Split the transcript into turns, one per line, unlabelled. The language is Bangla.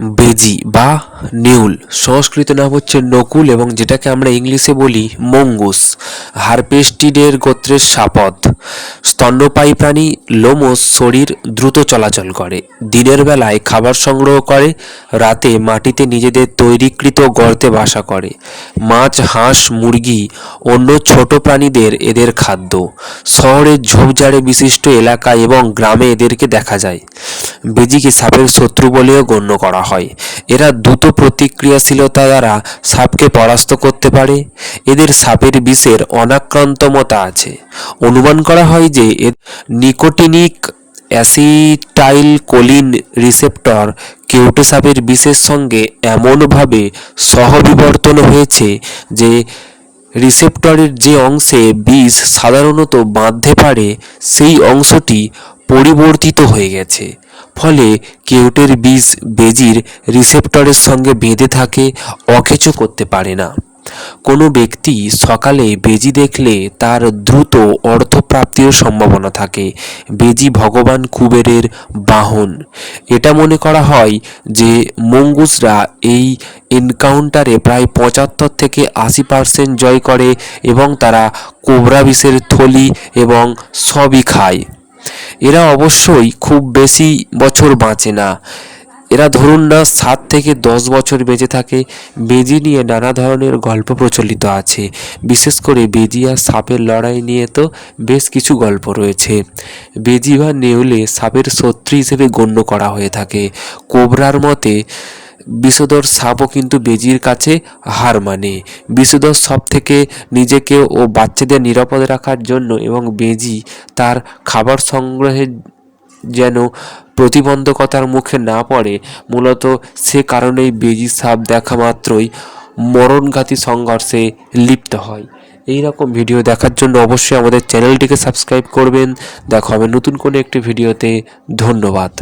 বেজি বা নিউল। সংস্কৃত নাম হচ্ছে নকুল এবং যেটাকে আমরা ইংলিশে বলি মঙ্গুস, হারপেস্টিডের গোত্রের সাপদ। স্তন্যপায়ী প্রাণী লোমস শরীর দ্রুত চলাচল করে, দিনের বেলায় খাবার সংগ্রহ করে, রাতে মাটিতে নিজেদের তৈরিকৃত গর্তে বাসা করে। মাছ, হাঁস, মুরগি, অন্য ছোট প্রাণীদের এদের খাদ্য। শহরের ঝোপঝাড়ে বিশিষ্ট এলাকা এবং গ্রামে এদেরকে দেখা যায়। বেজিকে সাপের শত্রু বলেও গণ্য করা হয়। এরা দ্রুত প্রতিক্রিয়াশীলতা দ্বারা সাপকে পরাস্ত করতে পারে। এদের সাপের বিষের অনাক্রান্তমতা আছে। অনুমান করা হয় যে এর নিকোটিনিক অ্যাসিটাইল কোলিন রিসেপ্টর কেউটে সাপের বিষের সঙ্গে এমনভাবে সহবিবর্তন হয়েছে যে রিসেপ্টরের যে অংশে বিষ সাধারণত বাঁধতে পারে, সেই অংশটি পরিবর্তিত হয়ে গেছে। ফলে কেউটের বিষ বেজির রিসেপ্টরের সঙ্গে বেঁধে থাকে, অকেচো করতে পারে না। কোনো ব্যক্তি সকালে বেজি দেখলে তার দ্রুত অর্থপ্রাপ্তির সম্ভাবনা থাকে। বেজি ভগবান কুবেরের বাহন। এটা মনে করা হয় যে মঙ্গুসরা এই এনকাউন্টারে প্রায় পঁচাত্তর থেকে আশি পার্সেন্ট জয় করে এবং তারা কোবরা বিষের থলি এবং সবই খায়। এরা অবশ্যই খুব বেশি বছর বাঁচে না। এরা ধরুন না সাত থেকে দশ বছর বেঁচে থাকে। বেজি নিয়ে নানা ধরনের গল্প প্রচলিত আছে। বিশেষ করে বেজি আর সাপের লড়াই নিয়ে তো বেশ কিছু গল্প রয়েছে। বেজি বা নেউলে সাপের শত্রু হিসেবে গণ্য করা হয়ে থাকে। কোবরার মতে বিষধর সাপও কিন্তু বেজির কাছে হার মানে। বিষধর সাপ থেকে নিজেকে ও বাচ্চাদের নিরাপদ রাখার জন্য এবং বেজি তার খাবার সংগ্রহের যেন প্রতিবন্ধকতার মুখে না পড়ে। মূলত সে কারণেই বেজি সাপ দেখা মাত্রই মরণঘাতী সংঘর্ষে লিপ্ত হয়। এই রকম ভিডিও দেখার জন্য অবশ্যই আমাদের চ্যানেলটিকে সাবস্ক্রাইব করবেন। দেখা হবে নতুন কোনো একটি ভিডিওতে। ধন্যবাদ।